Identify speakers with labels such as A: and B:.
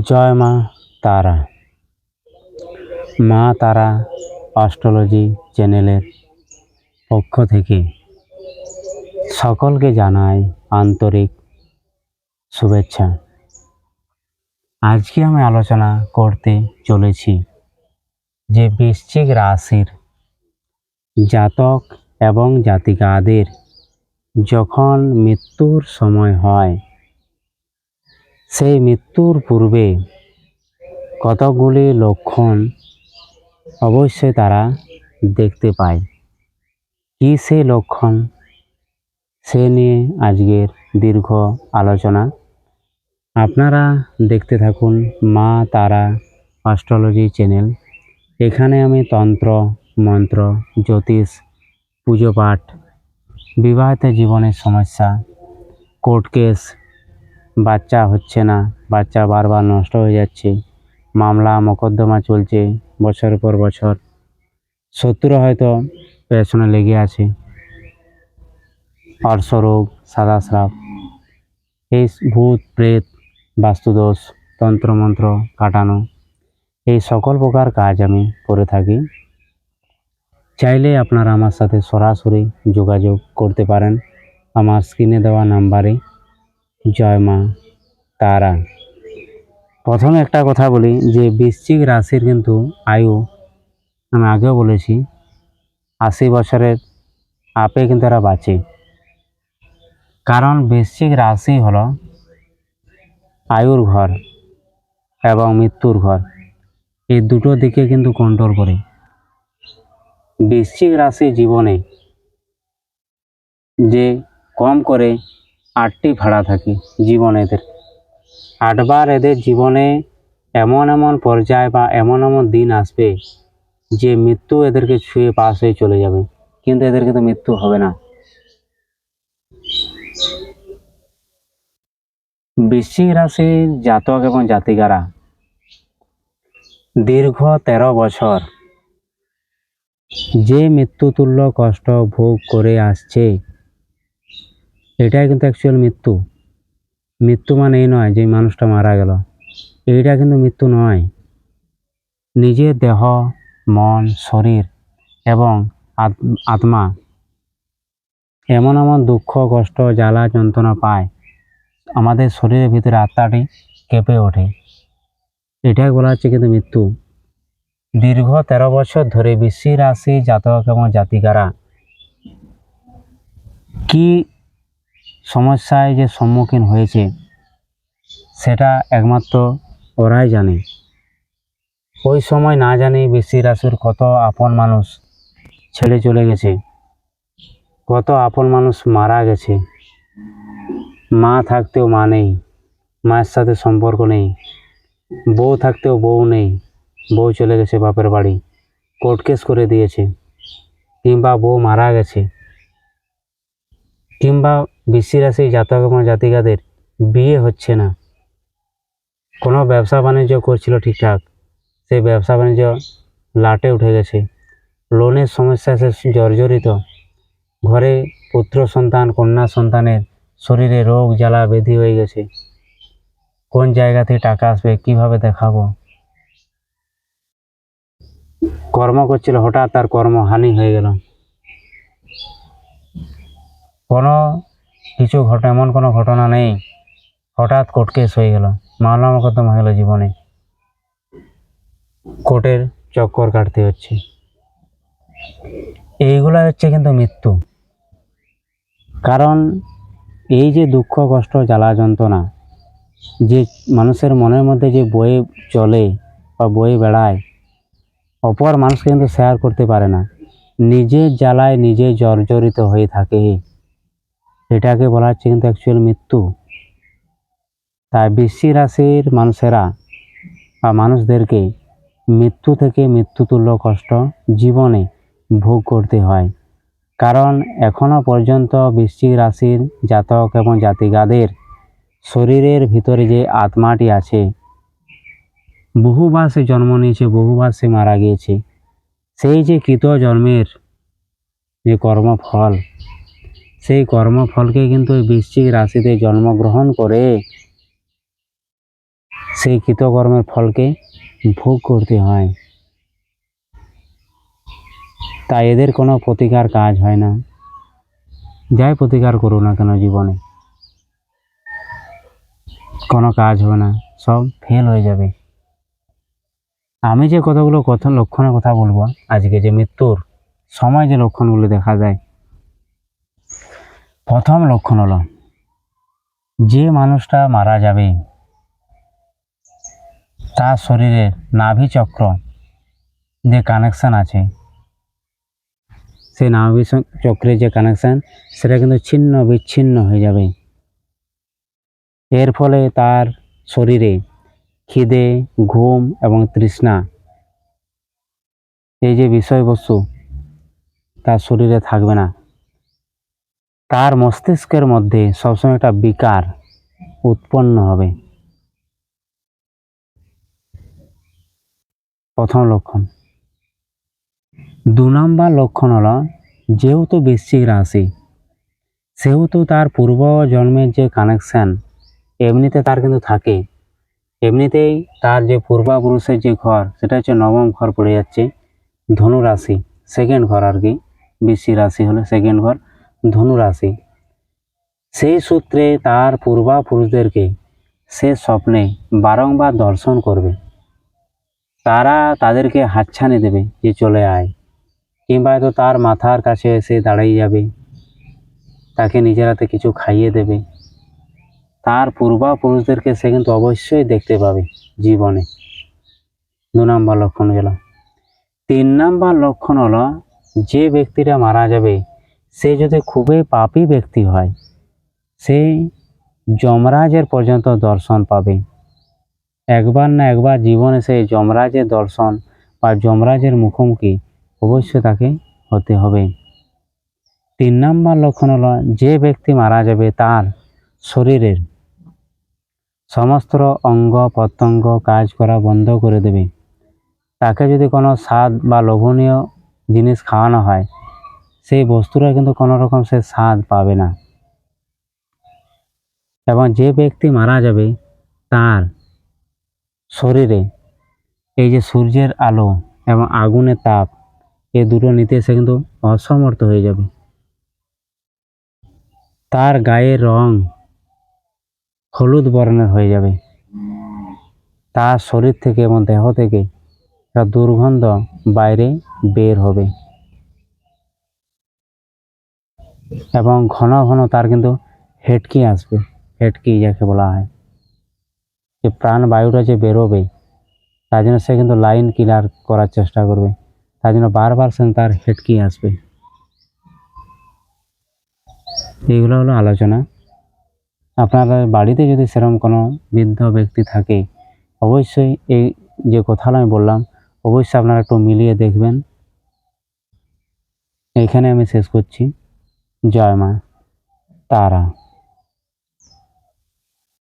A: জয় মা তারা। মা তারা অস্ট্রোলজি চ্যানেলের পক্ষ থেকে সকলকে জানাই আন্তরিক শুভেচ্ছা। আজকে আমি আলোচনা করতে চলেছি যে বৃশ্চিক রাশির জাতক এবং জাতিকাদের যখন মৃত্যুর সময় হয় সেই মৃত্যুর পূর্বে কতগুলি লক্ষণ অবশ্যই তারা দেখতে পায়। কী সেই লক্ষণ? সে নিয়ে আজকের দীর্ঘ আলোচনা। আপনারা দেখতে থাকুন মা তারা অস্ট্রোলজি চ্যানেল। এখানে আমি তন্ত্র, মন্ত্র, জ্যোতিষ, পুজো পাঠ, বিবাহিত জীবনের সমস্যা, কোর্ট কেস বাচ্চা হচ্ছে না, বাচ্চা বারবার নষ্ট হয়ে যাচ্ছে। মামলা মোকদ্দমা চলছে বছরের পর বছর। শত্রু হয়তো পেছনে লেগে আছে। অর্শরোগ সাদা স্রাব এই ভূত, প্রেত, বাস্তুদোষ, তন্ত্রমন্ত্র কাটানো। এই সকল প্রকার কাজ আমি করে থাকি। চাইলে আপনারা আমার সাথে সরাসরি যোগাযোগ করতে পারেন। আমার স্ক্রিনে দেওয়া নাম্বারে জয় মা তারা। প্রথমে একটা কথা বলি যে বৃশ্চিক রাশির কিন্তু আয়ু, আমি আগেও বলেছি, আশি বছরের আপে কিন্তু এরা বাঁচে। কারণ বৃশ্চিক রাশি হলো আয়ুর ঘর এবং মৃত্যুর ঘর। এই দুটো দিকে কিন্তু কন্ট্রোল করে। বৃশ্চিক রাশি জীবনে যে কম করে আটটি ভাড়া থাকে জীবন এদের। আটবার এদের জীবনে এমন এমন পর্যায় বা এমন এমন দিন আসবে যে মৃত্যু এদেরকে ছুঁয়ে পাশ হয়ে চলে যাবে। কিন্তু এদের কিন্তু মৃত্যু হবে না। বৃশ্চিক রাশির জাতক এবং জাতিকারা দীর্ঘ তেরো বছর যে মৃত্যুতুল্য কষ্ট ভোগ করে আসছে এটাই কিন্তু অ্যাকচুয়াল মৃত্যু। মৃত্যু মানে এই নয় যে মানুষটা মারা গেল। এইটা কিন্তু মৃত্যু নয়। নিজের দেহ, মন, শরীর এবং আত- আত্মা এমন এমন দুঃখ, কষ্ট, জ্বালা, যন্ত্রণা পায়, আমাদের শরীরের ভিতরে আত্মাটি কেঁপে ওঠে। এটাই বলা হচ্ছে কিন্তু মৃত্যু। দীর্ঘ তেরো বছর ধরে বৃশ্চিক রাশি জাতক এবং জাতিকারা কি সমস্যায় যে সম্মুখীন হয়েছে, সেটা একমাত্র ওরাই জানে। ওই সময় না জানি বেশি রাশির কত আপন মানুষ ছেড়ে চলে গেছে, কত আপন মানুষ মারা গেছে। মা থাকতেও মা নেই, মায়ের সাথে সম্পর্ক নেই, বউ থাকতেও বউ নেই, বউ চলে গেছে বাপের বাড়ি, কোর্ট কেস করে দিয়েছে, কিংবা বউ মারা গেছে। কিংবা বৃষ্টি রাশি জাতক এবং জাতিকাদের বিয়ে হচ্ছে না। কোনো ব্যবসা বাণিজ্য করছিল ঠিকঠাক, সেই ব্যবসা বাণিজ্য লাটে উঠে গেছে। লোনের সমস্যা সে জর্জরিত। ঘরে পুত্র সন্তান, কন্যা সন্তানের শরীরে রোগ, জ্বালা, ব্যাধি হয়ে গেছে। কোন জায়গা থেকে টাকা আসবে, কীভাবে দেখাবো? কর্ম করছিল, হঠাৎ তার কর্মহানি হয়ে গেল। কোনো কিছু ঘটনা, এমন কোনো ঘটনা নেই। হঠাৎ কোর্ট কেস হয়ে গেল। মামলা মোকদ্দমা হয়ে গেল জীবনে। কোর্টের চক্কর কাটতে হচ্ছে। এইগুলা হচ্ছে কিন্তু মৃত্যু। কারণ এই যে দুঃখ, কষ্ট, জ্বালা, যন্ত্রণা, যে মানুষের মনের মধ্যে যে বয়ে চলে বা বয়ে বেড়ায়, অপর মানুষকে কিন্তু শেয়ার করতে পারে না। নিজের জ্বালায় নিজে জর্জরিত হয়ে থাকে। এটাকে বলা হচ্ছে কিন্তু অ্যাকচুয়াল মৃত্যু। তাই বৃশ্চিক রাশির মানুষেরা বা মানুষদেরকে মৃত্যু থেকে মৃত্যুতুল্য কষ্ট জীবনে ভোগ করতে হয়। কারণ এখনও পর্যন্ত বৃশ্চিক রাশির জাতক এবং জাতিকাদের শরীরের ভিতরে যে আত্মাটি আছে, বহুবার সে জন্ম নিয়েছে, বহুবার সে মারা গিয়েছে। সেই যে কৃত জন্মের যে কর্মফল সেই কর্মফলকে কিন্তু ওই বৃশ্চিক রাশিতে জন্মগ্রহণ করে সেই কৃতকর্মের ফলকে ভোগ করতে হয়। তাই এদের কোনো প্রতিকার কাজ হয় না। যাই প্রতিকার করো না কেন জীবনে। কোনো কাজ হবে না, সব ফেল হয়ে যাবে। আমি যে কতগুলো কথা, লক্ষণের কথা বলব, আজকে যে মৃত্যুর সময় যে লক্ষণগুলো দেখা যায় প্রথম লক্ষণ হলো, যে মানুষটা মারা যাবে, তার শরীরে নাভি চক্র যে কানেকশান আছে, সেই নাভি চক্রের যে কানেকশান সেটা কিন্তু ছিন্ন বিচ্ছিন্ন হয়ে যাবে। এর ফলে তার শরীরে খিদে, ঘুম এবং তৃষ্ণা, এই যে বিষয়বস্তু, তার শরীরে থাকবে না। তার মস্তিষ্কের মধ্যে সবসময় একটা বিকার উৎপন্ন হবে। প্রথম লক্ষণ। দু নম্বর লক্ষণ হলো যেহেতু বৃশ্চিক রাশি, সেহেতু তার পূর্ব জন্মের যে কানেকশান এমনিতে তার কিন্তু থাকে। এমনিতেই তার যে পূর্বাপুরুষের যে ঘর, সেটা হচ্ছে নবম ঘর পড়ে যাচ্ছে ধনু রাশি সেকেন্ড ঘর আর কি। বৃশ্চিক রাশি হলো সেকেন্ড ঘর। ধনু রাশি সেই সূত্রে তার পূর্বাপুরুষদেরকে সে স্বপ্নে বারংবার দর্শন করবে। তারা তাদেরকে হাতছানি দেবে যে চলে আয়। কিংবা হয়তো তার মাথার কাছে এসে দাঁড়িয়ে যাবে, তাকে নিজের হাতে কিছু খাইয়ে দেবে। তার পূর্বাপুরুষদেরকে সে কিন্তু অবশ্যই দেখতে পাবে জীবনে। দু নম্বর লক্ষণ গেল তিন নম্বর লক্ষণ হলো, যে ব্যক্তিটা মারা যাবে সে যদি খুবই পাপী ব্যক্তি হয়, সেই যমরাজের পর্যন্ত দর্শন পাবে। একবার না একবার জীবনে সেই যমরাজের দর্শন বা যমরাজের মুখোমুখি অবশ্যই তাকে হতে হবে। তিন নম্বর লক্ষণ হল, যে ব্যক্তি মারা যাবে তার শরীরের সমস্ত অঙ্গ প্রত্যঙ্গ কাজ করা বন্ধ করে দেবে। তাকে যদি কোনো স্বাদ বা লোভনীয় জিনিস খাওয়ানো হয় সেই বস্তুটা কিন্তু কোনো রকম সে স্বাদ পাবে না। এবং যে ব্যক্তি মারা যাবে, তার শরীরে এই যে সূর্যের আলো এবং আগুনের তাপ এই দুটো নিতে সে কিন্তু অসমর্থ হয়ে যাবে। তার গায়ের রং হলুদ বর্ণের হয়ে যাবে। তার শরীর থেকে এবং দেহ থেকে একটা দুর্গন্ধ বাইরে বের হবে। এবং ঘন ঘন তার কিন্তু হেটকি আসবে। হেডকি যাকে বলা হয়। যে প্রাণ বায়ুটা যে বেরোবে, তার জন্য সে কিন্তু লাইন ক্লিয়ার করার চেষ্টা করবে। তার জন্য বারবার সে তার হেটকি আসবে। এইগুলো হলো আলোচনা। আপনারা বাড়িতে যদি সেরকম কোনো বৃদ্ধ ব্যক্তি থাকে, অবশ্যই এই যে কথাগুলো আমি বললাম, অবশ্যই আপনারা একটু মিলিয়ে দেখবেন। এইখানে আমি শেষ করছি। জয় মা তারা।